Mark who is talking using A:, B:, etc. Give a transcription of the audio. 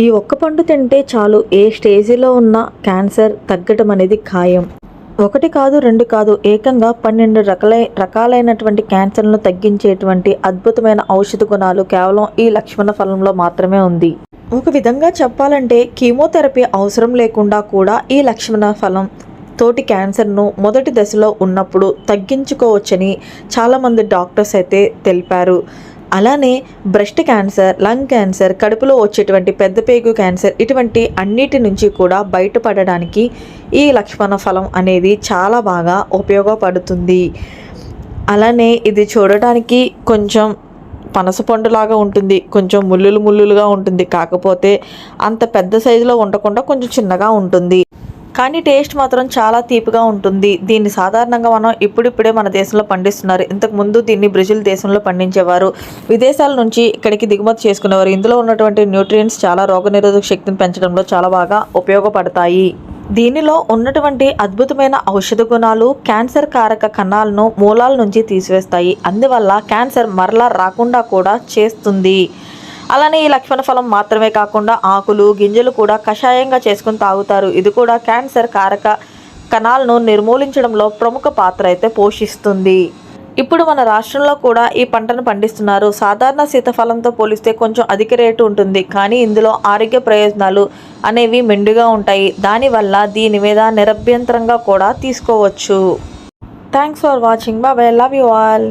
A: ఈ ఒక్క పండు తింటే చాలు ఏ స్టేజీలో ఉన్న క్యాన్సర్ తగ్గటం అనేది ఖాయం. ఒకటి కాదు రెండు కాదు ఏకంగా పన్నెండు రకాలై రకాలైనటువంటి క్యాన్సర్లను తగ్గించేటువంటి అద్భుతమైన ఔషధ గుణాలు కేవలం ఈ లక్ష్మణ ఫలంలో మాత్రమే ఉంది. ఒక విధంగా చెప్పాలంటే కీమోథెరపీ అవసరం లేకుండా కూడా ఈ లక్ష్మణ ఫలం తోటి క్యాన్సర్ను మొదటి దశలో ఉన్నప్పుడు తగ్గించుకోవచ్చని చాలామంది డాక్టర్స్ అయితే తెలిపారు. అలానే బ్రెస్ట్ క్యాన్సర్ లంగ్ క్యాన్సర్ కడుపులో వచ్చేటువంటి పెద్ద పేగు క్యాన్సర్ ఇటువంటి అన్నిటి నుంచి కూడా బయటపడడానికి ఈ లక్ష్మణ ఫలం అనేది చాలా బాగా ఉపయోగపడుతుంది. అలానే ఇది చూడటానికి కొంచెం పనస పండులాగా ఉంటుంది కొంచెం ముల్లులు ముల్లులుగా ఉంటుంది. కాకపోతే అంత పెద్ద సైజులో ఉండకుండా కొంచెం చిన్నగా ఉంటుంది. కానీ టేస్ట్ మాత్రం చాలా తీపిగా ఉంటుంది. దీన్ని సాధారణంగా మనం ఇప్పుడిప్పుడే మన దేశంలో పండిస్తున్నారు. ఇంతకు ముందు దీన్ని బ్రెజిల్ దేశంలో పండించేవారు. విదేశాల నుంచి ఇక్కడికి దిగుమతి చేసుకునేవారు. ఇందులో ఉన్నటువంటి న్యూట్రియంట్స్ చాలా రోగనిరోధక శక్తిని పెంచడంలో చాలా బాగా ఉపయోగపడతాయి. దీనిలో ఉన్నటువంటి అద్భుతమైన ఔషధ గుణాలు క్యాన్సర్ కారక కణాలను మూలాల నుంచి తీసివేస్తాయి. అందువల్ల క్యాన్సర్ మరలా రాకుండా కూడా చేస్తుంది. అలానే ఈ లక్ష్మణ ఫలం మాత్రమే కాకుండా ఆకులు గింజలు కూడా కషాయంగా చేసుకుని తాగుతారు. ఇది కూడా క్యాన్సర్ కారక కణాలను నిర్మూలించడంలో ప్రముఖ పాత్ర అయితే పోషిస్తుంది. ఇప్పుడు మన రాష్ట్రంలో కూడా ఈ పంటను పండిస్తున్నారు. సాధారణ సీతాఫలంతో పోలిస్తే కొంచెం అధిక రేటు ఉంటుంది. కానీ ఇందులో ఆరోగ్య ప్రయోజనాలు అనేవి మెండుగా ఉంటాయి. దానివల్ల దీని మీద నిరభ్యంతరంగా కూడా తీసుకోవచ్చు. థ్యాంక్స్ ఫర్ వాచింగ్ బాబాయ్ లవ్ యూ ఆల్